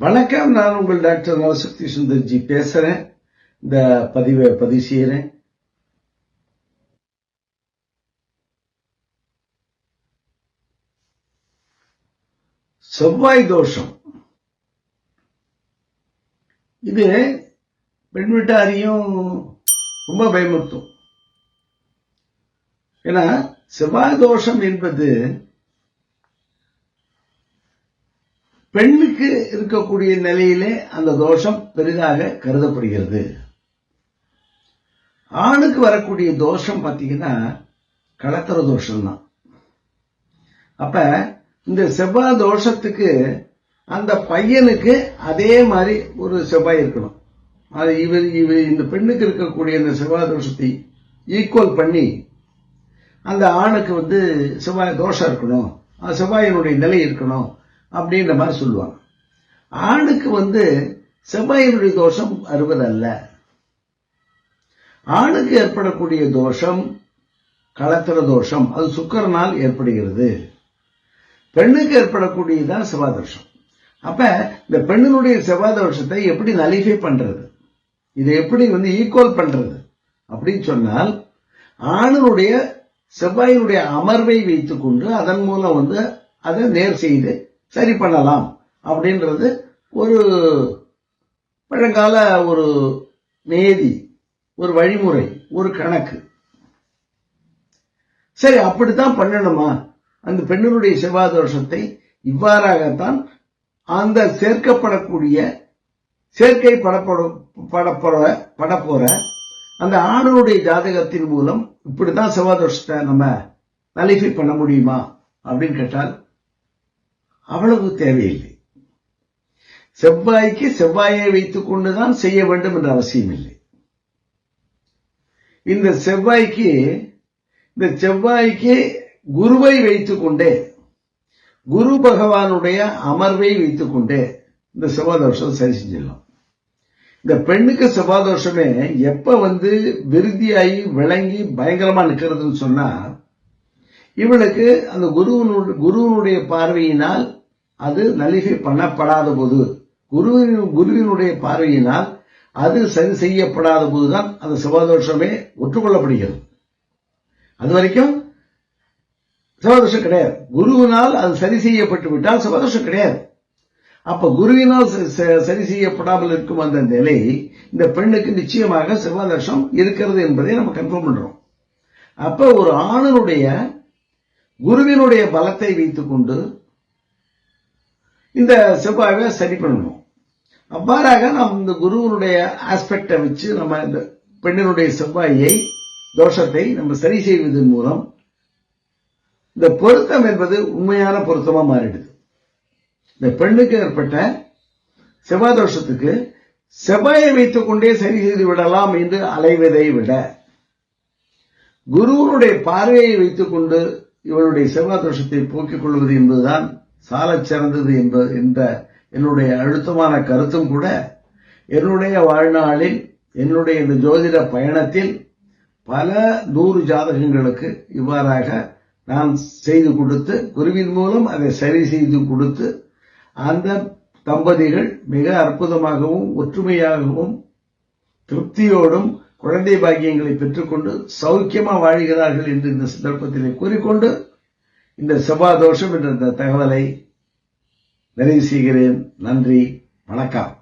வணக்கம். நான் உங்கள் டாக்டர் நவசக்தி சுந்தர்ஜி பேசுறேன். இந்த பதிவை பதிவு செய்யறேன். செவ்வாய் தோஷம். இது பெண் வீட்டாரையும் ரொம்ப பயமுறுத்தும். ஏன்னா செவ்வாய் தோஷம் என்பது பெண்ணுக்கு இருக்கக்கூடிய நிலையிலே அந்த தோஷம் பெரிதாக கருதப்படுகிறது. ஆணுக்கு வரக்கூடிய தோஷம் பார்த்தீங்கன்னா களத்திர தோஷம் தான் அப்ப இந்த செவ்வாய் தோஷத்துக்கு அந்த பையனுக்கு அதே மாதிரி ஒரு செவ்வாய் இருக்கணும். அது இவர் இவர் இந்த பெண்ணுக்கு இருக்கக்கூடிய இந்த செவ்வாய் தோஷத்தை ஈக்குவல் பண்ணி அந்த ஆணுக்கு வந்து செவ்வாய் தோஷம் இருக்கணும். அந்த செவ்வாயினுடைய நிலை இருக்கணும். அப்படின்ற மாதிரி சொல்லுவாங்க. ஆணுக்கு வந்து செவ்வாயினுடைய தோஷம் அறுபதல்ல ஆணுக்கு ஏற்படக்கூடிய தோஷம் களத்திர தோஷம் அது சுக்கரனால் ஏற்படுகிறது. பெண்ணுக்கு ஏற்படக்கூடியதுதான் செவ்வாதோஷம். அப்ப இந்த பெண்ணினுடைய செவ்வாதோஷத்தை எப்படி நலிஃபை பண்றது? இதை எப்படி வந்து ஈக்குவல் பண்றது? அப்படின்னு சொன்னால் ஆணினுடைய செவ்வாயினுடைய அமர்வை வைத்துக்கொண்டு அதன் மூலம் வந்து அதை நேர் செய்து சரி பண்ணலாம் அப்படின்றது ஒரு பழங்கால ஒரு நேதி ஒரு வழிமுறை ஒரு கணக்கு. சரி அப்படித்தான் பண்ணணுமா? அந்த பெண்ணினுடைய செவ்வாய் தோஷத்தை இவ்வாறாகத்தான் அந்த சேர்க்கப்படக்கூடிய சேர்க்கை படப்படும் படப்போற படப்போற அந்த ஆணுடைய ஜாதகத்தின் மூலம் இப்படிதான் செவ்வாய் தோஷத்தை நம்ம நலிஃபை பண்ண முடியுமா? அப்படின்னு கேட்டால் அவ்வளவு தேவையில்லை. செவ்வாய்க்கு செவ்வாயை வைத்துக் கொண்டுதான் செய்ய வேண்டும் என்ற அவசியம் இல்லை இந்த செவ்வாய்க்கு இந்த செவ்வாய்க்கு குருவை வைத்துக்கொண்டே குரு பகவானுடைய அமர்வை வைத்துக்கொண்டே இந்த செவ்வாதோஷம் சரி செஞ்சிடலாம். இந்த பெண்ணுக்கு செவ்வாதோஷமே எப்ப வந்து விருதியாகி விளங்கி பயங்கரமா நிக்கிறதுன்னு சொன்னா இவளுக்கு அந்த குருவனுடைய குருவனுடைய பார்வையினால் அது நலிகை பண்ணப்படாத போது குருவின் குருவினுடைய பார்வையினால் அது சரி செய்யப்படாத போதுதான் அந்த செவ்வாதோஷமே ஒற்றுக்கொள்ளப்படுகிறது. அது வரைக்கும் செவ்வாதோஷம் கிடையாது. குருவினால் அது சரி செய்யப்பட்டு விட்டால் செவ்வாதோஷம் கிடையாது. அப்ப குருவினால் சரி செய்யப்படாமல் இருக்கும் அந்த நிலை இந்த பெண்ணுக்கு நிச்சயமாக செவ்வாதோஷம் இருக்கிறது என்பதை நம்ம கன்ஃபார்ம் பண்றோம். அப்ப ஒரு ஆணனுடைய குருவினுடைய பலத்தை வைத்துக்கொண்டு இந்த செவ்வாயை சரி பண்ணணும். அவ்வாறாக நாம் இந்த குருவனுடைய ஆஸ்பெக்டை வச்சு நம்ம இந்த பெண்ணினுடைய செவ்வாயை தோஷத்தை நம்ம சரி செய்வதன் மூலம் இந்த பொருத்தம் என்பது உண்மையான பொருத்தமா மாறிடுது. இந்த பெண்ணுக்கு ஏற்பட்ட செவ்வாய் தோஷத்துக்கு செவ்வாயை வைத்துக் கொண்டே சரி செய்து விடலாம் என்று அலைவதை விட குருவனுடைய பார்வையை வைத்துக் கொண்டு இவருடைய செவ்வாய் தோஷத்தை போக்கிக் கொள்வது என்பதுதான் சாலச் சிறந்தது என்பது என்ற என்னுடைய அழுத்தமான கருத்தும் கூட என்னுடைய வாழ்நாளில் என்னுடைய இந்த ஜோதிட பயணத்தில் பல நூறு ஜாதகங்களுக்கு இவ்வாறாக நான் செய்து கொடுத்து குருவின் மூலம் அதை சரி செய்து கொடுத்து அந்த தம்பதிகள் மிக அற்புதமாகவும் ஒற்றுமையாகவும் திருப்தியோடும் குழந்தை பாக்கியங்களை பெற்றுக்கொண்டு சௌக்கியமா வாழ்கிறார்கள் என்று இந்த சந்தர்ப்பத்திலே கூறிக்கொண்டு இந்த செவ்வாய் தோஷம் என்ற இந்த தகவலை நிறைவு செய்கிறேன். நன்றி. வணக்கம்.